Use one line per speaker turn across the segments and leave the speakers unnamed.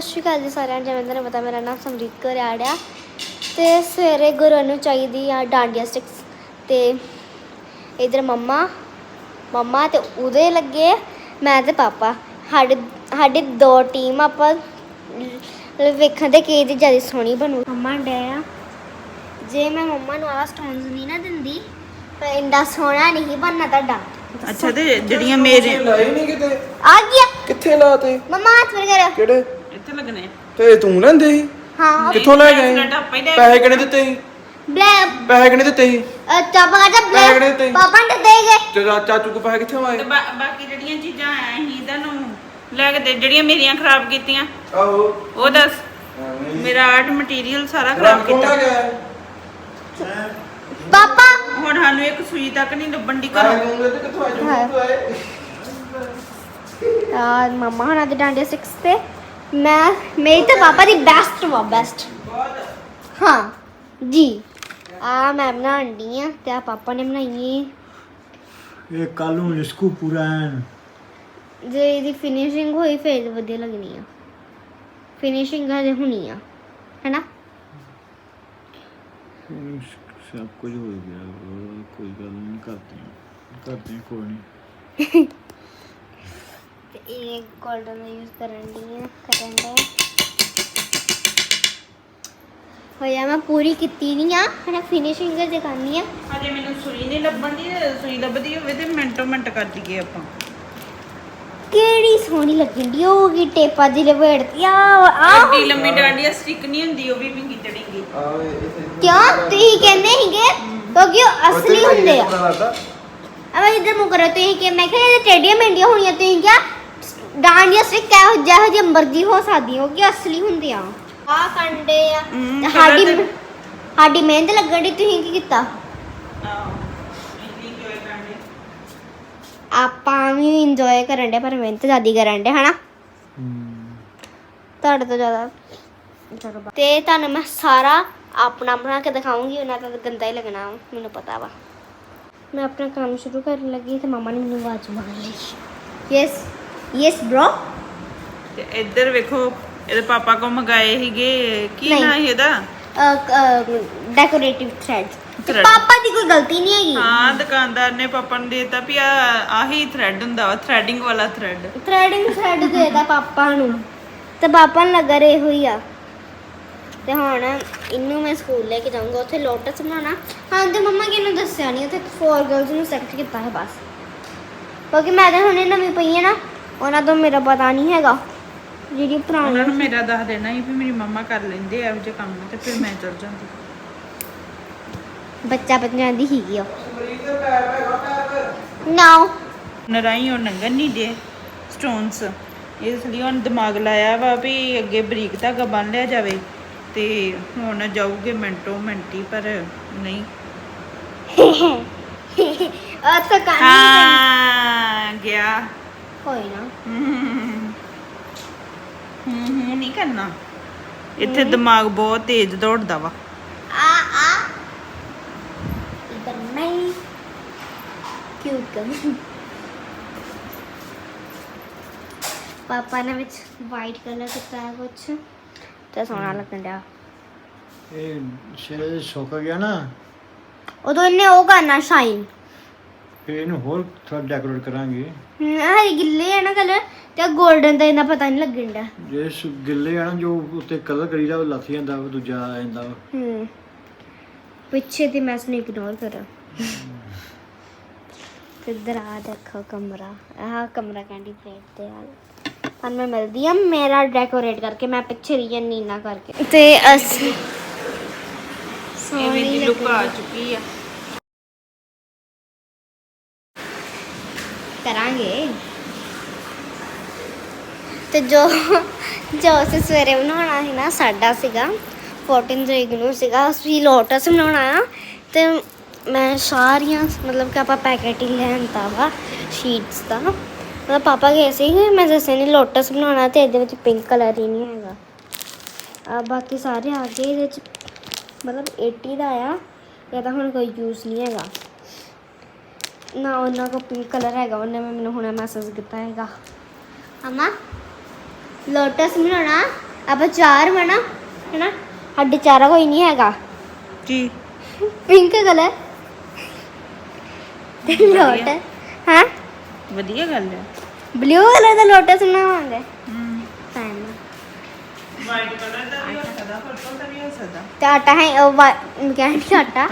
ਸਤਿ ਸ਼੍ਰੀ ਅਕਾਲ ਜੀ ਸਾਰਿਆਂ ਨੂੰ ਜਿਵੇਂ ਤੁਹਾਨੂੰ ਪਤਾ ਮੇਰਾ ਨਾਮ ਸਮਰੀਤ ਕੌਰ ਆੜਿਆ ਤੇ ਸਵੇਰੇ ਗੁਰੂ ਨੂੰ ਚਾਹੀਦੀ ਆ ਡਾਂਡੀਆ ਸਟਿਕਸ ਤੇ ਇਧਰ ਮੰਮਾ ਮੰਮਾ ਤੇ ਉਹਦੇ ਲੱਗੇ ਮੈਂ ਤੇ ਪਾਪਾ। ਸਾਡੇ ਸਾਡੀ ਦੋ ਟੀਮ ਆਪਾਂ ਵੇਖਣ ਦੇ ਕਿਹਦੀ ਜ਼ਿਆਦਾ ਸੋਹਣੀ ਬਣੂ। ਮੰਮਾ ਡੇ ਆ। ਜੇ ਮੈਂ ਮੰਮਾ ਨੂੰ ਆਹ ਸਟੋਨਸ ਨਹੀਂ ਨਾ ਦਿੰਦੀ ਤਾਂ ਇੰਦਾ ਸੋਹਣਾ ਨਹੀਂ ਬਣਨਾ ਤੁਹਾਡਾ।
ਅੱਛਾ ਤੇ ਜਿਹੜੀਆਂ ਮੇਰੇ
ਲਾਏ ਨਹੀਂ ਕਿਤੇ?
ਆ ਗਿਆ
ਕਿੱਥੇ ਲਾਤੇ?
ਮੰਮਾ ਹੱਥ ਫੜ ਕਰ
ਕਿਹੜੇ?
ਲੱਗਣੇ ਆ।
ਤੇ ਤੂੰ ਲੈਂਦੇ ਸੀ?
ਹਾਂ।
ਕਿੱਥੋਂ ਲੈ ਗਏ
ਬੈਸਲੈਟ ਆਪਾਂ ਹੀ ਲੈ
ਪੈਸੇ ਕਿਹਨੇ ਦਿੱਤੇ ਸੀ?
ਬਲੈਕ
ਪੈਸੇ ਕਿਹਨੇ ਦਿੱਤੇ ਸੀ?
ਚਾਪਾ ਦਾ
ਪੈਸੇ ਕਿਹਨੇ ਦਿੱਤੇ
ਬਲੈਕ ਪਾਪਾ ਨੇ ਦੇ ਗਏ।
ਤੇ ਚਾ- ਚਾਚੂ ਕੋ ਪੈਸੇ ਕਿੱਥੋਂ ਆਏ?
ਤੇ ਬਾ- ਬਾਕੀ ਜਿਹੜੀਆਂ ਚੀਜ਼ਾਂ ਆਇਆ ਸੀ ਇਹਨਾਂ ਨੂੰ ਲੈ ਕੇ ਦੇ ਜਿਹੜੀਆਂ ਮੇਰੀਆਂ ਖਰਾਬ ਕੀਤੀਆਂ।
ਆਹੋ।
ਉਹ ਦੱਸ। ਮੇਰਾ ਆਰਟ ਮਟੀਰੀਅਲ ਸਾਰਾ ਖਰਾਬ ਕੀਤਾ।
ਪਾਪਾ।
ਹੁਣ ਸਾਨੂੰ ਇੱਕ ਸੂਈ ਤੱਕ ਨਹੀਂ ਲੱਭਣ ਦੀ ਘਰੋਂ।
ਆ ਮਮਾ ਹਣਾ ਦੇ ਡਾਂਡੇ 6 ਤੇ। ਮੈਂ ਮੇਰੀ ਤਾਂ ਪਾਪਾ ਦੀ ਬੈਸਟ ਵਾ ਬੈਸਟ ਹਾਂ ਜੀ। ਆ ਮੈਂ ਬਣਾਉਣ ਡਈ ਆ ਤੇ ਆ ਪਾਪਾ ਨੇ ਬਣਾਈ
ਇਹ ਕੱਲ ਨੂੰ ਰਿਸਕੂ ਪੂਰਾ ਐਨ।
ਜੇ ਇਹਦੀ ਫਿਨਿਸ਼ਿੰਗ ਹੋਈ ਫੇਰ ਵਧੀਆ ਲੱਗਣੀ ਆ। ਫਿਨਿਸ਼ਿੰਗ ਹਜੇ ਹੋਣੀ ਆ ਹੈਨਾ?
ਸਭ ਕੁਝ ਹੋ ਗਿਆ ਕੋਈ ਗੱਲ ਨਹੀਂ ਕਰਦੇ ਹਾਂ। ਕਰਦੇ ਹਾਂ, ਕੋਈ ਨਹੀਂ।
ਇਹ 골ਡਨ ਦਾ ਯੂਜ਼ ਕਰਨ ਦੀ ਕਰਨ ਦਾ ਹੋਇਆ ਮੈਂ ਪੂਰੀ ਕੀਤੀ ਨਹੀਂ ਆ ਹਣਾ ਫਿਨਿਸ਼ਿੰਗ ਕਰਨੀ ਆ
ਅਜੇ ਮੈਨੂੰ ਸੂਈ ਨਹੀਂ ਲੱਭਣ ਦੀ ਸੂਈ ਲੱਭਦੀ ਹੋਵੇ ਤੇ ਮਿੰਟੋ ਮਿੰਟ ਕਰ ਦਈਏ ਆਪਾਂ
ਕਿਹੜੀ ਸੋਹਣੀ ਲੱਗਣ ਦੀ ਉਹ ਕੀ ਟੇਪਾ ਦੀ ਲਪੇੜਤੀ ਆ ਆ
ਐਡੀ ਲੰਮੀ ਡਾਂਡੀਆਂ ਸਟਿਕ ਨਹੀਂ ਹੁੰਦੀ ਉਹ ਵੀ ਵਿੰਗੀ ਚੜੇਗੀ
ਕਿਉਂ ਤੁਸੀਂ ਕਹਿੰਦੇ ਸੀਗੇ ਕਿਉਂਕਿ ਉਹ ਅਸਲੀ ਹੁੰਦੇ ਆ ਅਬ ਇਧਰ ਮੁ ਕਰੋ ਤੁਸੀਂ ਕਿ ਮੈਂ ਕਿਹਾ ਇਹ ਟੇਡੀਆਂ ਮੈਂਡੀਆਂ ਹੋਣੀਆਂ ਤੁਸੀਂ ਕਿਹਾ ਡਾਂਡੀਆਂ ਸਿੱਕ ਕਿਹੋ ਜਿਹੋ ਜਿਹੀ ਮਰਜ਼ੀ ਹੋ ਸਕਦੀ ਹੋ ਕਿ ਅਸਲੀ ਹੁੰਦੇ ਆ ਆ ਕੰਡੇ ਆ।
ਹਮ,
ਤੇ
ਪਹਿਲਾਂ
ਸਾਡੀ
ਤੇ-
ਸਾਡੀ ਮਿਹਨਤ ਲੱਗਣ ਦੀ ਤੁਸੀਂ ਕੀ ਕੀਤਾ?
ਇੰਨੀ
ਆਪਾਂ ਵੀ ਇੰਜੋਏ ਕਰਨ ਦੇ ਪਰ ਮਿਹਨਤ ਜ਼ਿਆਦੀ ਕਰਨ ਦੇ ਹਨਾ? ਤੁਹਾਡੇ ਤੋਂ ਜ਼ਿਆਦਾ ਤੇ ਤੁਹਾਨੂੰ ਮੈਂ ਸਾਰਾ ਆਪਣਾ ਬਣਾ ਕੇ ਦਿਖਾਉਂਗੀ ਉਹਨਾਂ ਦਾ ਤਾਂ ਗੰਦਾ ਹੀ ਲੱਗਣਾ ਵਾ, ਮੈਨੂੰ ਪਤਾ ਵਾ। ਮੈਂ ਆਪਣਾ ਕੰਮ ਸ਼ੁਰੂ ਕਰਨ ਲੱਗੀ ਤੇ ਮਮਾ ਨੇ ਮੈਨੂੰ ਆਵਾਜ਼ ਮਾਰ ਲਈ। Yes yes bro.
ਤੇ ਇੱਧਰ ਵੇਖੋ ਇਹਦੇ ਪਾਪਾ ਕੋ ਮੰਗਾਏ ਸੀਗੇ ਕੀ
ਨਹੀਂ।
ਨਾਂ ਸੀ ਇਹਦਾ
ਡੈਕੋਰੇਟਿਵ ਥ੍ਰੈਡਸ
Thread.
ਪਾਪਾ ਦੀ ਕੋਈ ਗਲਤੀ ਨਹੀਂ ਹੈਗੀ?
ਹਾਂ ਦੁਕਾਨਦਾਰ ਨੇ ਪਾਪਾ ਨੂੰ ਦੇਤਾ ਵੀ ਆ ਆਹੀ ਥ੍ਰੈਡ ਹੁੰਦਾ ਵਾ ਥ੍ਰੈਡਿੰਗ ਵਾਲਾ ਥ੍ਰੈਡ
ਥ੍ਰੈਡਿੰਗ ਥ੍ਰੈਡ ਦੇਦਾ ਪਾਪਾ ਨੂੰ। ਤੇ ਪਾਪਾ ਨੂੰ ਲੱਗਾ ਰੇ ਹੋਈ ਆ। ਤੇ ਹੁਣ ਇਹਨੂੰ ਮੈਂ ਸਕੂਲ ਲੈ ਕੇ ਜਾਊਂਗਾ ਉੱਥੇ ਲੋਟਸ ਬਣਾਉਣਾ। ਹਾਂ ਤੇ ਮੰਮਾ ਕਿਹਨੂੰ ਦੱਸਿਆ ਨਹੀਂ ਉੱਥੇ ਫੋਰ ਗਰਲਸ ਨੂੰ ਸਿਲੈਕਟ ਕੀਤਾ ਹੈ ਬਸ। ਕਿਉਂਕਿ ਮੈਂ ਤਾਂ ਹੁਣੇ ਨਵੀਂ ਪਈ ਹੈ ਨਾ। ਉਹਨਾਂ ਤੋਂ ਮੇਰਾ ਪਤਾ ਨਹੀਂ ਹੈਗਾ ਜਿਹੜੀ
ਉਹਨਾਂ
ਪੁਰਾਣੀ
ਨੂੰ ਮੇਰਾ ਦੱਸ ਦੇਣਾ ਸੀ ਵੀ ਮੇਰੀ ਮੰਮਾ ਕਰ ਲੈਂਦੇ ਆ ਇਹੋ ਜਿਹੇ ਕੰਮ ਤੇ ਫਿਰ ਮੈਂ ਚਲ ਜਾਂਦੀ।
ਬੱਚਾ ਬੱਚਿਆਂ ਦੀ ਹੀਗੀ ਆ ਨਾਓ
ਨਰਾਈ ਉਹ ਨੰਗਨ ਨਹੀਂ ਦੇ ਸਟੋਨਸ ਇਸ ਲਈ ਹੁਣ ਦਿਮਾਗ ਲਾਇਆ ਵਾ ਵੀ ਅੱਗੇ ਬਰੀਕ ਧਾਗਾ ਬੰਨ ਲਿਆ ਜਾਵੇ ਤੇ ਹੁਣ ਜਾਊਗੇ ਮਿੰਟੋ ਮਿੰਟੀ ਪਰ ਨਹੀਂ।
ਉੱਥੇ ਕੰਮ
ਹਾਂ ਗਿਆ।
ਕੋਈ ਨਾ।
ਹੂੰ ਹੂੰ ਨਹੀਂ ਕਰਨਾ। ਇੱਥੇ ਦਿਮਾਗ ਬਹੁਤ ਤੇਜ਼ ਦੌੜਦਾ ਵਾ।
ਆ ਆ। ਇਧਰ ਨਹੀਂ ਕਿਉਂ ਕਮ? ਪਾਪਾ ਨੇ ਵਿੱਚ ਵਾਈਟ ਕਲਰ ਕੀਤਾ ਹੈ ਕੁਛ। ਤੇ ਸੋਹਣਾ ਲੱਗਣ ਡਿਆ।
ਇਹ ਸ਼ੇਰ ਸੁੱਕ ਗਿਆ ਨਾ।
ਉਦੋਂ ਇਹਨੇ ਉਹ ਕਰਨਾ ਸ਼ਾਈਨ
ਫਿਰ ਇਹਨੂੰ ਹੋਰ ਥੋੜਾ ਡੈਕੋਰੇਟ ਕਰਾਂਗੇ।
ਹਰੀ ਗਿੱਲੇ ਹੈ ਨਾ ਕਲਰ ਤੇ 골ਡਨ ਦਾ ਇਹਨਾਂ ਪਤਾ ਨਹੀਂ ਲੱਗਣ ਡਿਆ।
ਜੇ ਸ- ਗਿੱਲੇ ਆ ਨਾ ਜੋ ਉੱਤੇ ਕਲਰ ਕਰੀਦਾ ਉਹ ਲੱਥ ਜਾਂਦਾ ਉਹ ਦੂਜਾ ਆ ਜਾਂਦਾ। ਵਾ।
ਹੂੰ ਪਿੱਛੇ ਦੀ ਮੈਂ ਇਸਨੂੰ ਇਗਨੋਰ ਕਰਾਂ। ਤੇ ਇੱਧਰ ਆ ਦੇਖੋ ਕਮਰਾ ਆਹ ਕਮਰਾ ਕੈਂਡੀ ਪਲੇਟ ਤੇ ਆ। ਹੁਣ ਮੈਂ ਮਿਲਦੀ ਆ ਮੇਰਾ ਡੈਕੋਰੇਟ ਕਰਕੇ ਮੈਂ ਪਿੱਛੇ ਰੀਜਨ ਨੀਨਾ ਕਰਕੇ। ਤੇ ਅਸੀਂ
ਇਹ ਵੀ ਦੀ ਲੁੱਕ ਆ ਚੁੱਕੀ ਆ।
ਕਰਾਂਗੇ। ਤੇ ਜੋ ਜੋ ਅਸੀਂ ਸਵੇਰੇ ਬਣਾਉਣਾ ਸੀ ਨਾ, ਸਾਡਾ ਸੀਗਾ 14 ਤਰੀਕ ਨੂੰ ਸੀਗਾ, ਅਸੀਂ ਲੋਟਸ ਬਣਾਉਣਾ ਆ। ਤੇ ਮੈਂ ਸਾਰੀਆਂ, ਮਤਲਬ ਕਿ ਆਪਾਂ ਪੈਕੇਟ ਹੀ ਲੈਣਤਾ ਵਾ ਸ਼ੀਟਸ ਦਾ ਮਤਲਬ ਪਾਪਾ ਗਏ ਸੀ, ਮੈਂ ਦੱਸਿਆ ਨਹੀਂ ਲੋਟਸ ਬਣਾਉਣਾ ਤੇ ਇਹਦੇ ਵਿੱਚ ਪਿੰਕ ਕਲਰ ਹੀ ਨਹੀਂ ਹੈਗਾ। ਆ ਬਾਕੀ ਸਾਰੇ ਆ ਗਏ, ਇਹਦੇ ਵਿੱਚ ਮਤਲਬ 80 ਦਾ ਆ, ਇਹ ਤਾਂ ਹੁਣ ਕੋਈ ਯੂਜ਼ ਨਹੀਂ ਹੈਗਾ। ਨਾ ਉਹਨਾਂ ਕੋ ਪਿੰਕ ਕਲਰ ਹੈਗਾ ਉਹਨੇ ਮੈਨੂੰ ਹੁਣੇ ਮੈਸੇਜ ਕੀਤਾ ਹੈਗਾ। ਅਮਾ ਲੋਟਸ ਬਣਾਉਣਾ ਆਪਾਂ ਚਾਰ ਵਾ ਨਾ ਹੈਨਾ? ਸਾਡੇ ਚਾਰਾ ਕੋਈ ਨਹੀਂ ਹੈਗਾ।
ਕੀ?
ਪਿੰਕ ਕਲਰ ਤੇ ਲੋਟ ਹਾਂ?
ਵਧੀਆ ਗੱਲ ਹੈ।
ਬਲੂ ਕਲਰ ਦਾ ਲੋਟਸ ਬਣਾਵਾਂਗੇ।
ਹੂੰ
ਫਾਈਨ
ਵਾਈਟ ਕਲਰ ਦਾ ਵੀ ਹੋ ਸਕਦਾ ਪਰਪਲ ਦਾ ਵੀ ਹੋ ਸਕਦਾ।
ਤੇ ਆਟਾ ਹੈ ਉਹ ਕਹਿੰਦੀ ਆਟਾ।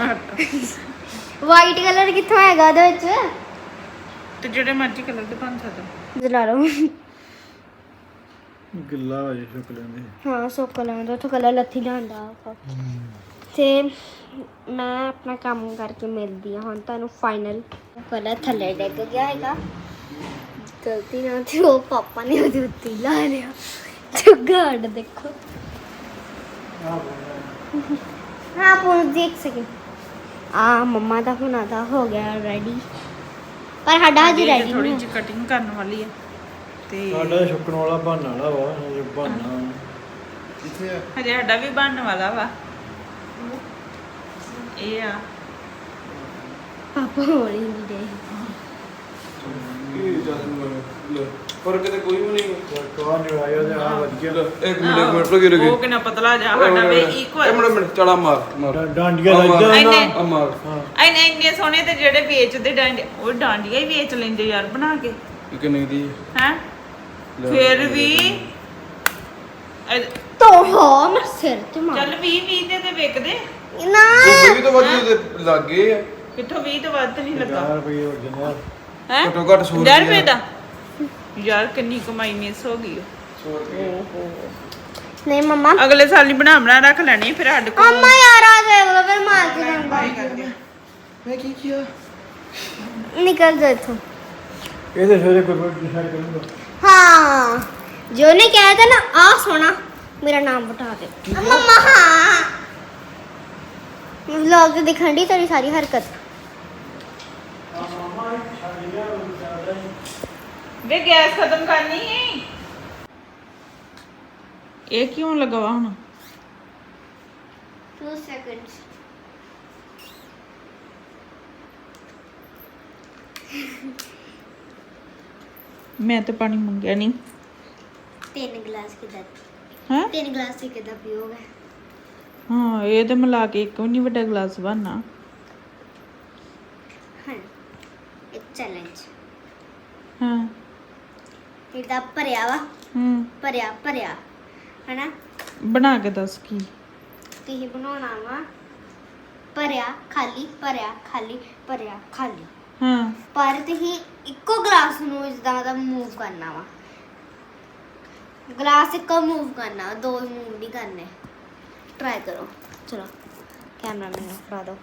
ਵਾਈਟ ਕਲਰ ਕਿੱਥੋਂ ਹੈਗਾ ਉਹਦੇ ਵਿੱਚ?
ਤੇ ਜਿਹੜੇ ਮਰਜ਼ੀ ਕਲਰ ਦੇ ਬਣ ਸਕਦਾ।
ਜਲਾ ਲਓ।
ਗਿੱਲਾ ਹੋ ਜੇ ਸ਼ੁਕ ਲੈਂਦੇ।
ਹਾਂ ਸੁੱਕ ਲੈਂਦਾ। ਉੱਥੋਂ ਕਲਰ ਲੱਥੀ ਜਾਂਦਾ ਆਪਾਂ। ਤੇ ਮੈਂ ਆਪਣਾ ਕੰਮ ਕਰਕੇ ਮਿਲਦੀ ਹਾਂ ਹੁਣ ਤੁਹਾਨੂੰ ਫਾਈਨਲ ਕਲਰ ਥੱਲੇ ਡਿੱਗ ਗਿਆ ਹੈਗਾ। ਗਲਤੀ ਨਾਲ ਤੇ ਉਹ ਪਾਪਾ ਨੇ ਉਹਦੇ ਉੱਤੇ ਹੀ ਲਾ ਲਿਆ। ਗਾਰਡ ਦੇਖੋ। ਹਾਂ ਪੂਰ ਦੇਖ ਸਕੇ ਆ ਮੰਮਾ ਦਾ ਹੁਣ ਆਦਾ ਹੋ ਗਿਆ ਰੈਡੀ ਪਰ ਸਾਡਾ ਹਜੇ ਰੈਡੀ
ਥੋੜੀ
ਨਹੀਂ।
ਜਿਹੀ ਕਟਿੰਗ ਕਰਨ ਵਾਲੀ ਹੈ ਤੇ
ਸਾਡਾ ਸ਼ੁਕਣ ਵਾਲਾ ਬਹਾਨਾ ਵਾਲਾ ਵਾ ਜੇ ਬਹਾਨਾ
ਕਿੱਥੇ ਆ?
ਹਜੇ ਸਾਡਾ ਵੀ ਬਣਨ ਵਾਲਾ ਵਾ। ਇਹ ਆ।
ਪਾਪਾ ਹੋਣੀ ਨਹੀਂ ਦੇ
ਕੀ ਜਦ ਪਰ ਕਿਤੇ ਕੋਈ ਵੀ ਨਹੀਂ।
ਕਵਾ ਨਹੀਂ ਆਇਆ ਤੇ ਆ ਵਧੀਆ।
ਲੈ, ਇੱਕ ਮਿੰਟ ਇੱਕ ਮਿੰਟ ਰੁਕੀ ਰੁਕੀ
ਉਹ ਕਿੰਨਾ ਪਤਲਾ ਜਾ ਸਾਡਾ ਵੇ
ਇੱਕ
ਇਕੁਅਲ
ਮਿੰਟ ਮਿੰਟ ਚੜਾ ਮਾਰ ਮਾਰ।
ਡਾ- ਡਾਂਡੀਆਂ
ਆ ਮਾਰ,
ਲੱਗਾ
ਇੰਨੇ
ਆ ਮਾਰ।
ਹਾਂ।
ਐਨੇ ਇੰਨੇ ਸੋਹਣੇ ਤੇ ਜਿਹੜੇ ਵੇਚਦੇ ਡਾਂਡੀ ਉਹ ਡਾਂਡੀਆਂ ਹੀ ਵੇਚ ਲੈਂਦੇ ਯਾਰ ਬਣਾ ਕੇ।
ਇਹ ਕਿੰਨੇ ਦੀ
ਹੈ?
ਲੈ,
ਫਿਰ ਵੀ
ਤੋ ਹੋ ਮੈਂ ਸਿਰ ਤੇ ਮਾਰ
ਚੱਲ 20 20 ਦੇ ਤੇ ਵਿਕਦੇ
ਨਾ।
ਉਹ ਵੀ ਤਾਂ ਵੱਧ ਉਹਦੇ ਲੱਗੇ ਆ।
ਕਿੱਥੋਂ 20 ਤੋਂ ਵੱਧ ਨਹੀਂ ਲੱਗਾ?
50 ਰੁਪਏ ਹੋ ਜਨਾ
ਹੈ?
ਘੱਟੋ ਘੱਟ ਸੌ
1000
ਰੁਪਏ
ਰੁਪਏ ਦਾ? ਯਾਰ ਕਿੰਨੀ ਕਮਾਈ ਮਿਸ ਹੋ ਗਈ
ਸੌ ਰੁਪਏ
ਨਹੀਂ ਮੰਮਾ।
ਅਗਲੇ ਸਾਲ ਹੀ ਬਣਾ ਬਣਾ ਰੱਖ ਲੈਣੀ ਫਿਰ ਸਾਡੇ ਕੋਲ।
ਮੰਮਾ ਯਾਰ ਆ ਗਏ ਉਹ ਫਿਰ ਮਾਰ ਕੇ ਜਾਊਂਗਾ।
ਮੈਂ ਕੀ ਕੀਆ?
ਨਿਕਲ ਜਾ ਇੱਥੋਂ।
ਇਹ ਤੇ ਸਵੇਰੇ ਕੋਈ ਡਿਸਾਈਡ ਕਰੂਗਾ
ਹਾਂ ਜੋ ਨੇ ਕਿਹਾ ਤਾਂ ਨਾ ਆ ਸੋਣਾ ਮੇਰਾ ਨਾਮ ਬਟਾ ਦੇ। ਮੰਮਾ ਹਾਂ। ਵਲੌਗ ਤੇ ਦਿਖਣ ਦੀ ਤੇਰੀ ਸਾਰੀ ਹਰਕਤ। ਆ ਮਾਮਾ ਛੱਡ ਗਿਆ ਉਹ ਜ਼ਿਆਦਾ ਹੀ।
ਵੇ ਗੈਸ ਖਤਮ ਕਰਨੀ ਹੈ ਇਹ ਕਿਉਂ ਲਗਵਾ ਹੁਣ?
2 ਸੈਕਿੰਡਸ
ਮੈਂ ਤਾਂ ਪਾਣੀ ਮੰਗਿਆ ਨਹੀਂ।
ਤਿੰਨ ਗਲਾਸ ਕਿਦਾਂ
ਹੈ?
ਤਿੰਨ ਗਲਾਸ ਹੀ ਕਿਦਾਂ ਪੀਓਗੇ?
ਹਾਂ ਇਹ ਤੇ ਮਿਲਾ ਕੇ ਇੱਕ ਵੀ ਨਹੀਂ ਵੱਡਾ ਗਲਾਸ ਬਣਨਾ।
ਹਾਂ ਇਹ ਚੈਲੰਜ
ਹਾਂ।
ਇਹਦਾ ਭਰਿਆ ਵਾ।
ਹੂੰ।
ਭਰਿਆ ਭਰਿਆ। ਹਨਾ?
ਬਣਾ ਕੇ ਦੱਸ ਕੀ?
ਤੁਸੀਂ ਬਣਾਉਣਾ ਵਾ? ਭਰਿਆ ਖਾਲੀ ਭਰਿਆ ਖਾਲੀ ਭਰਿਆ ਖਾਲੀ।
ਹਾਂ।
ਪਰ ਤੁਸੀਂ ਇੱਕੋ ਗਲਾਸ ਨੂੰ ਇਸਦਾ ਮਤਲਬ ਮੂਵ ਕਰਨਾ ਵਾ। ਗਲਾਸ ਇੱਕੋ ਮੂਵ ਕਰਨਾ ਦੋ ਮੂਵ ਨਹੀਂ ਕਰਨੇ। ਟਰਾਈ ਕਰੋ। ਚਲੋ ਕੈਮਰਾ ਮੈਨੂੰ ਫੜਾ ਦਿਓ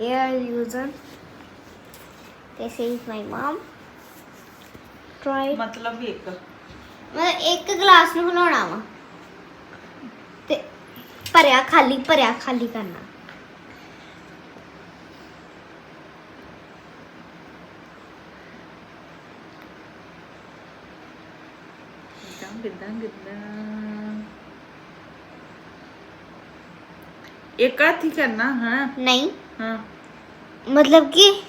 ਇਹ user this is my mom try
ਮਤਲਬ ਇੱਕ।
ਮਤਲਬ ਇੱਕ ਗਲਾਸ ਨੂੰ ਹਿਲਾਉਣਾ ਵਾ। ਤੇ ਭਰਿਆ ਖਾਲੀ ਭਰਿਆ ਖਾਲੀ ਕਰਨਾ।
ਕਿਦਾਂ ਕਿਦਾਂ ਕਿਦਾਂ? ਇੱਕ ਹੱਥ ਹੀ ਕਰਨਾ ਹਾਂ?
ਨਹੀਂ।
ਹਾਂ।
ਮਤਲਬ ਕਿ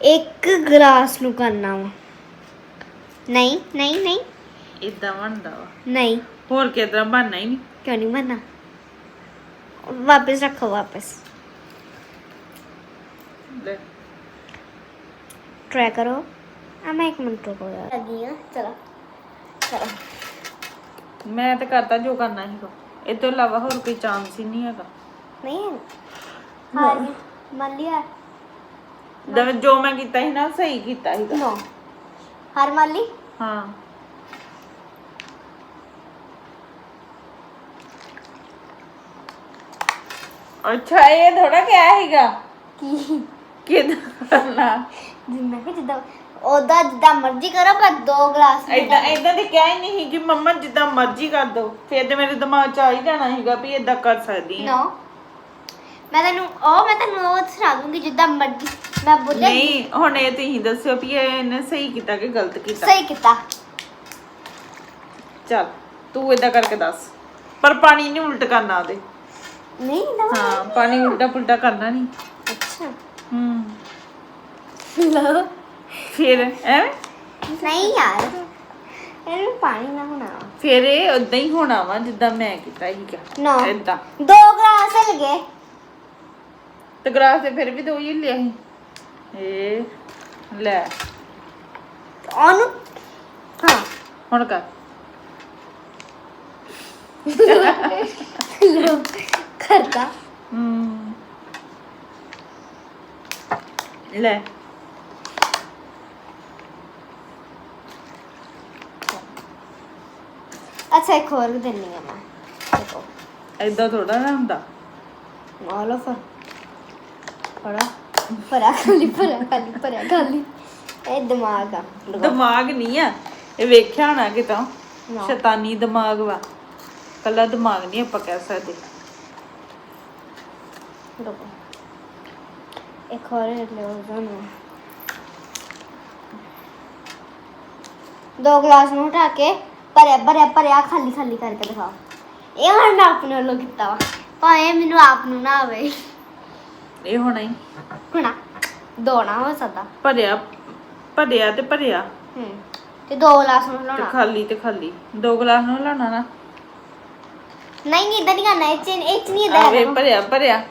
ਇੱਕ ਗਲਾਸ ਨੂੰ ਕਰਨਾ ਵਾ। ਨਹੀਂ ਨਹੀਂ ਨਹੀਂ
ਇਦਾਂ ਬਣਦਾ ਵਾ
ਨਹੀਂ
ਹੋਰ ਕਿਦਾਂ ਬਣਨਾ ਹੀ ਨਹੀਂ
ਕਿਉਂ ਨਹੀਂ ਬਣਨਾ ਵਾਪਸ ਰੱਖੋ ਵਾਪਸ
ਲੈ
ट्राई करो आ मैं एक मिनट रुको यार लगी है चलो चलो
ਮੈਂ ਤਾਂ ਕਰਤਾ ਜੋ ਕਰਨਾ ਸੀਗਾ ਇਹ ਤੋਂ ਇਲਾਵਾ ਹੋਰ ਕੋਈ ਚਾਂਸ ਹੀ ਨਹੀਂ ਹੈਗਾ
नहीं हाँ मान लिया
ਜਿਵੇਂ ਜੋ ਮੈਂ ਕੀਤਾ ਸੀ ਨਾ ਸਹੀ ਕੀਤਾ ਸੀਗਾ
नो हार मान ली
ਹਾਂ। ਅੱਛਾ
ਮਰਜ਼ੀ ਕਰੋ ਪਰ ਦੋ ਗਲਾਸ
ਇਦਾਂ ਇਦਾਂ ਤੇ ਕਿਹਾ ਹੀ ਨਹੀਂ ਕਿ ਮੰਮਾ ਜਿੱਦਾਂ ਮਰਜ਼ੀ ਕਰ ਦੋ। ਫਿਰ ਤੇ ਮੇਰੇ ਦਿਮਾਗ 'ਚ ਆ ਹੀ ਜਾਣਾ ਹੈਗਾ ਵੀ ਇਦਾਂ ਕਰ ਸਕਦੀ
ਮੈਂ ਤੈਨੂੰ ਉਹ ਮੈਂ ਤੈਨੂੰ ਉਹ ਸੁਣਾ ਦੂੰਗੀ ਜਿੱਦਾਂ ਮਰਜ਼ੀ ਮੈਂ ਬੁੱਲੇ
ਨਹੀਂ ਹੁਣ ਇਹ ਤੁਸੀਂ ਦੱਸਿਓ ਵੀ ਇਹਨੇ ਸਹੀ ਕੀਤਾ ਕਿ ਗਲਤ ਕੀਤਾ?
ਸਹੀ ਕੀਤਾ।
ਚੱਲ ਤੂੰ ਇਦਾਂ ਕਰਕੇ ਦੱਸ। ਪਰ ਪਾਣੀ ਨਹੀਂ ਉਲਟ ਕਰਨਾ ਉਹਦੇ।
ਨਹੀਂ ਨਾ
ਹਾਂ ਪਾਣੀ ਉਲਟਾ ਪੁਲਟਾ ਕਰਨਾ ਨਹੀਂ
ਅੱਛਾ।
ਹੂੰ। ਫਿਰ ਐਵੇਂ?
ਨਹੀਂ ਯਾਰ ਇਹਨੂੰ ਪਾਣੀ ਨਾ ਹੋਣਾ।
ਫਿਰ ਇਹ ਉਦਾਂ ਹੀ ਹੋਣਾ ਵਾ ਜਿੱਦਾਂ ਮੈਂ ਕੀਤਾ ਸੀਗਾ
ਨਾ।
ਇਦਾਂ
ਦੋ ਗਲਾਸ ਲਗੇ
ਤੇ ਗਲਾਸ ਤੇ ਫਿਰ ਵੀ ਦੋ ਹੀ ਲਿਆ ਸੀ। ਇਹ ਲੈ
ਉਹਨੂੰ ਹਾਂ
ਹੁਣ ਕਰ
ਕਰਤਾ
ਹਮ ਲੈ
ਅੱਛਾ ਇੱਕ ਹੋਰ ਵੀ ਦਿੰਨੀ ਆ ਮੈਂ ਦੇਖੋ
ਏਦਾਂ ਥੋੜਾ ਨਾ ਹੁੰਦਾ
ਆ ਲੋ ਫਿਰ ਫੜਾ ਖਾਲੀ ਫੜਾ ਖਾਲੀ ਫੜਾ ਖਾਲੀ। ਇਹ ਦਿਮਾਗ ਆ।
ਦਿਮਾਗ ਨਹੀਂ ਆ। ਇਹ ਵੇਖਿਆ ਹੋਣਾ ਕਿਤੋਂ?
ਨਾ।
ਸ਼ੈਤਾਨੀ ਦਿਮਾਗ ਵਾ। ਕੱਲਾ ਦਿਮਾਗ ਨਹੀਂ ਆਪਾਂ ਕਹਿ ਸਕਦੇ।
ਰੁਕੋ। ਇੱਕ ਹੋਰ ਲਿਓ ਜਾਨੂੰ ਦੋ ਗਲਾਸ ਨੂੰ ਹਟਾ ਕੇ ਭਰਿਆ ਭਰਿਆ ਭਰਿਆ ਖਾਲੀ ਖਾਲੀ ਕਰਕੇ ਦਿਖਾਓ। ਇਹ ਹੁਣ ਮੈਂ ਆਪਣੇ ਵੱਲੋਂ ਕੀਤਾ ਵਾ। ਭਾਵੇਂ ਮੈਨੂੰ ਆਪ ਨੂੰ ਨਾ ਆਵੇ।
ਇਹ ਹੋਣਾ ਹੀ।
ਹੁਣਾ। ਦੋ ਨਾ ਹੋ ਸਕਦਾ
ਭਰਿਆ ਭਰਿਆ ਤੇ ਭਰਿਆ।
ਹੂੰ ਤੇ ਦੋ ਗਲਾਸ ਨੂੰ
ਤੇ ਖਾਲੀ ਤੇ ਖਾਲੀ। ਦੋ ਗਲਾਸ ਨੂੰ ਲਾਣਾ ਨਾ।
ਨਹੀਂ ਨਹੀਂ ਇਦਾਂ ਨਹੀਂ ਕਰਨਾ। ਇਹ ਚ ਇਹ ਚ ਨਹੀਂ ਇਦਾਂ
ਆਵੇ
ਕਰਨਾ।
ਭਰਿਆ ਭਰਿਆ।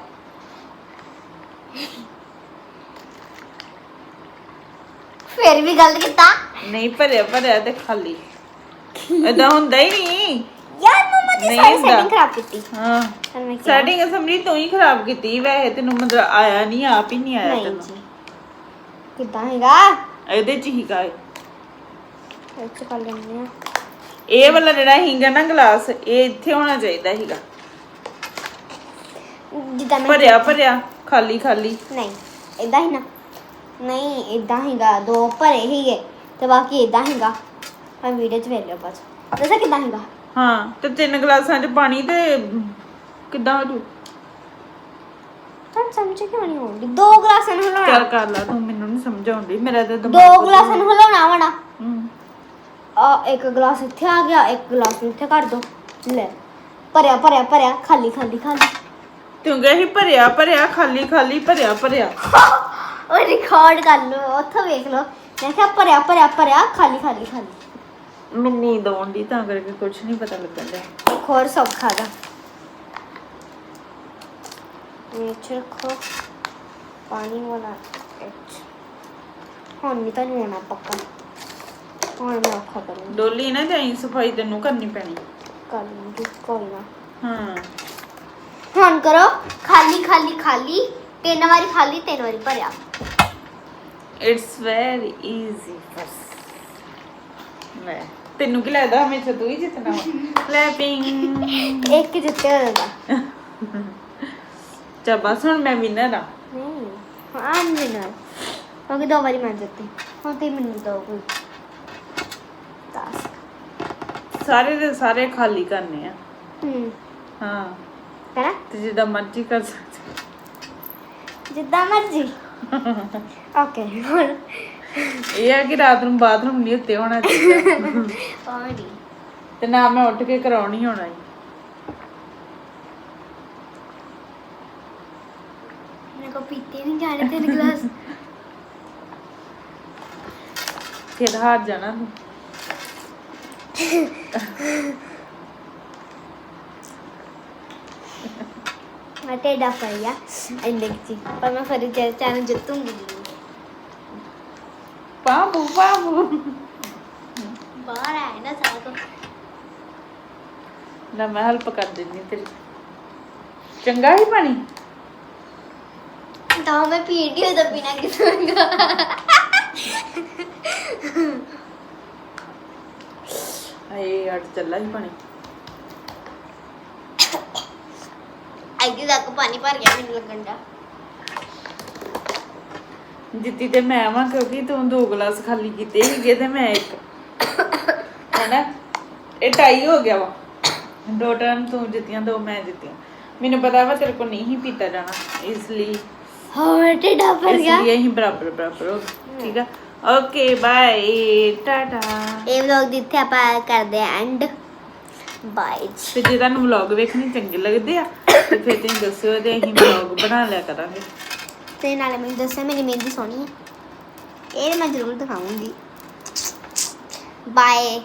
ਫਿਰ ਵੀ ਗਲਤ ਕੀਤਾ।
ਨਹੀਂ ਭਰਿਆ ਭਰਿਆ ਤੇ ਖਾਲੀ। ਏਦਾਂ ਹੁੰਦਾ ਹੀ ਨਹੀਂ। ਨਹੀਂ
ਸਾਰੀ
ਹੁੰਦਾ।
ਸੈਟਿੰਗ ਖਰਾਬ ਕੀਤੀ।
ਹਾਂ।
ਫਿਰ ਮੈਂ ਕਿਹਾ।
ਸੈਟਿੰਗ ਅਸੈਂਬਲੀ ਤੋਂ ਹੀ ਖਰਾਬ ਕੀਤੀ। ਵੈਸੇ ਤੈਨੂੰ ਮਤਲਬ ਆਇਆ ਨਹੀਂ ਆਪ ਹੀ ਨਹੀਂ ਆਇਆ
ਨਹੀਂ
ਤੈਨੂੰ।
ਕਿੱਦਾਂ ਹੈਗਾ?
ਇਹਦੇ ਚ ਹੀ ਗਾਏ
ਇਹ। ਚ ਕਰ ਲੈਂਦੇ ਆ।
ਇਹ ਵਾਲਾ ਜਿਹੜਾ ਹੀਗਾ ਨਾ ਗਲਾਸ ਇਹ ਇੱਥੇ ਹੋਣਾ ਚਾਹੀਦਾ ਸੀਗਾ।
ਜਿੱਦਾਂ ਮੈਂ
ਭਰਿਆ ਭਰਿਆ ਖਾਲੀ ਖਾਲੀ।
ਨਹੀਂ ਇਦਾਂ ਹੀ ਨਾ। ਨਹੀਂ ਇਦਾਂ ਹੀਗਾ। ਦੋ ਭਰੇ ਹੀਗੇ ਤੇ ਬਾਕੀ ਇਦਾਂ ਹੀਗਾ। ਮੈਂ ਵੀਡੀਓ 'ਚ ਵੇਖ ਲਿਓ ਬਸ। ਦੱਸਾਂ ਕਿੱਦਾਂ ਹੀਗਾ?
ਹਾਂ ਤੇ ਤਿੰਨ ਗਲਾਸਾਂ 'ਚ ਪਾਣੀ ਤੇ ਕਿੱਦਾਂ ਹੋ ਜੂ?
ਤੁਹਾਨੂੰ ਸਮਝ ਕਿਉਂ ਨਹੀਂ ਆਉਂਦੀ? ਦੋ ਗਲਾਸਾਂ ਨੂੰ
ਚੱਲ
ਹਿਲਾਉਣਾ
ਕਰ ਲਾ ਤੂੰ ਮੈਨੂੰ ਨਹੀਂ ਸਮਝ ਆਉਂਦੀ ਮੇਰਾ ਤੇ
ਦੋ ਗਲਾਸਾਂ ਨੂੰ ਹਿਲਾਉਣਾ
ਹੂੰ।
ਆ ਇੱਕ ਗਲਾਸ ਇੱਥੇ ਆ ਗਿਆ ਇੱਕ ਗਲਾਸ ਇੱਥੇ ਕਰ ਦੋ। ਲੈ ਭਰਿਆ ਭਰਿਆ ਭਰਿਆ ਖਾਲੀ ਖਾਲੀ ਖਾਲੀ।
ਤੂੰ ਕਹੇ ਭਰਿਆ ਭਰਿਆ ਖਾਲੀ ਖਾਲੀ ਭਰਿਆ ਭਰਿਆ।
ਉਹ ਰਿਕਾਰਡ ਕਰ ਲਓ ਉੱਥੋਂ ਵੇਖ ਲਓ। ਮੈਂ ਕਿਹਾ ਭਰਿਆ ਭਰਿਆ ਭਰਿਆ ਖਾਲੀ ਖਾਲੀ ਖਾਲੀ।
ਮੈਨੂੰ ਨੀਂਦ ਆਉਂਦੀ ਤਾਂ ਕਰਕੇ ਕੁਝ ਨਹੀਂ ਪਤਾ ਲੱਗਣ ਡਿਆ।
ਇੱਕ ਹੋਰ ਸੌਖਾ ਦਾ। ਵਿੱਚ ਰੱਖੋ। ਪਾਣੀ ਵਾਲਾ ਵਿੱਚ। ਹੁਣ ਨਹੀਂ ਤਾਂ ਨਹੀਂ ਹੋਣਾ ਪੱਕਾ। ਹੁਣ ਮੈਂ ਔਖਾ ਕਰੂੰਗੀ।
ਡੋਲੀ ਨਾ ਜਾਈ ਸਫ਼ਾਈ ਤੈਨੂੰ ਕਰਨੀ ਪੈਣੀ।
ਕਰ ਲੂੰਗੀ ਕੋਈ ਨਾ।
ਹਾਂ।
ਹੁਣ ਕਰੋ। ਖਾਲੀ ਖਾਲੀ ਖਾਲੀ। ਤਿੰਨ ਵਾਰੀ ਖਾਲੀ ਤਿੰਨ ਵਾਰੀ ਭਰਿਆ।
ਇਟਸ ਵੈਰੀ ਈਜ਼ੀ ਬਸ। ਲੈ। ਤੈਨੂੰ ਕੀ ਲੱਗਦਾ ਹਮੇਸ਼ਾ ਤੂੰ ਹੀ ਜਿੱਤਣਾ ਵਾ? ਕਲੈਪਿੰਗ
ਇੱਕ ਜਿੱਤੇ ਹੋਏਗਾ
ਚਾ ਬਸ ਹੁਣ ਮੈਂ ਵਿਨਰ ਆ।
ਨਹੀਂ ਹਾਂ ਨਹੀਂ ਨਾ ਕਿਉਂਕਿ ਦੋ ਵਾਰੀ ਮੈਂ ਜਿੱਤੀ। ਹੁਣ ਤੇ ਮੈਨੂੰ ਦੋ ਕੋਈ ਦਸ।
ਸਾਰੇ ਦੇ ਸਾਰੇ ਖਾਲੀ ਕਰਨੇ ਆ।
ਹੂੰ। ਨਾ
ਤੇ ਜਿੱਦਾਂ ਮਰਜ਼ੀ ਕਰ ਸਕਦੇ।
ਜਿੱਦਾਂ ਮਰਜ਼ੀ। ਓਕੇ ਹੁਣ
ਇਹ ਆ ਕਿ ਰਾਤ ਨੂੰ ਬਾਥਰੂਮ ਨਹੀਂ ਉੱਤੇ ਹੋਣਾ ਚਾਹੀਦਾ।
ਪਾਣੀ।
ਤੇ ਨਾ ਮੈਂ ਉੱਠ ਕੇ ਕਰਾਉਣੀ ਹੋਣਾ ਈ।
ਮੇਰੇ ਕੋ ਪੀਤੇ ਨਹੀਂ ਜਾਣੇ ਤਿੰਨ ਗਲਾਸ।
ਫਿਰ ਹਾਰ ਜਾਣਾ ਤੂੰ।
ਮੈਂ ਟੇਡਾ ਪਈਆ ਇੰਨੇ ਕੀ ਪਰ ਮੈਂ ਫਿਰ ਜੇ ਚੈਨਲ ਜਿੱਤੂੰਗੀ
ਬਾਬੂ ਬਾਬੂ
ਬਾਹਰ ਆਏ ਨਾ ਸਾਰਾ
ਮੈਂ ਹੈਲਪ ਕਰ ਦਿੰਦੀ ਤੇਰੀ ਚੰਗਾ ਹੀ ਪਾਣੀ
ਤਾਂ ਮੈਂ ਪੀੜੀ ਦਾ ਬਿਨਾ ਕਿਸੂੰਗਾ
ਹਾਏ ਅੜ ਚੱਲਾ ਹੀ ਪਾਣੀ
ਅੱਗੇ ਤੱਕ ਪਾਣੀ ਭਰ ਗਿਆ ਮੈਨੂੰ ਲੱਗਣ ਦਾ
ਜਿੱਤੀ ਤੇ ਮੈਂ ਵਾਂ ਕਿਉਂਕਿ ਤੂੰ ਦੋ ਗਲਾਸ ਖਾਲੀ ਕੀਤੇ ਸੀਗੇ ਤੇ ਮੈਂ ਇੱਕ। ਹੈਨਾ? ਇਹ ਟਾਈ ਹੋ ਗਿਆ ਵਾ। ਦੋ ਟਰਨ ਤੂੰ ਜਿੱਤੀਆਂ ਦੋ ਮੈਂ ਜਿੱਤੀਆਂ। ਮੈਨੂੰ ਪਤਾ ਵਾ ਤੇਰੇ ਕੋਲ ਨਹੀਂ ਹੀ ਪੀਤਾ ਜਾਣਾ। ਇਸ ਲਈ
ਹਾਂ ਟੇਡਾ ਭਰ
ਇਸ
ਗਿਆ।
ਲਈ ਅਸੀਂ ਬਰਾਬਰ ਬਰਾਬਰ ਹੋ ਗਏ। ਠੀਕ ਆ? Okay bye tata.
ਇਹ ਵਲੌਗ ਇੱਥੇ ਆਪਾਂ ਕਰਦੇ ਆ ਐਂਡ ਬਾਏ
ਤੇ ਜੇ ਤੁਹਾਨੂੰ ਵਲੌਗ ਵੇਖਣੇ ਚੰਗੇ ਲੱਗਦੇ ਆ ਤੇ ਫਿਰ ਤੁਸੀਂ ਦੱਸਿਓ ਤੇ ਅਸੀਂ ਵਲੌਗ ਬਣਾ ਲਿਆ ਕਰਾਂਗੇ।
ਤੇ ਨਾਲੇ ਮੈਨੂੰ ਦੱਸਿਆ ਮੇਰੀ ਮਹਿੰਦੀ ਸੋਹਣੀ ਹੈ। ਇਹ ਮੈਂ ਜ਼ਰੂਰ ਦਿਖਾਉਂਗੀ ਬਾਏ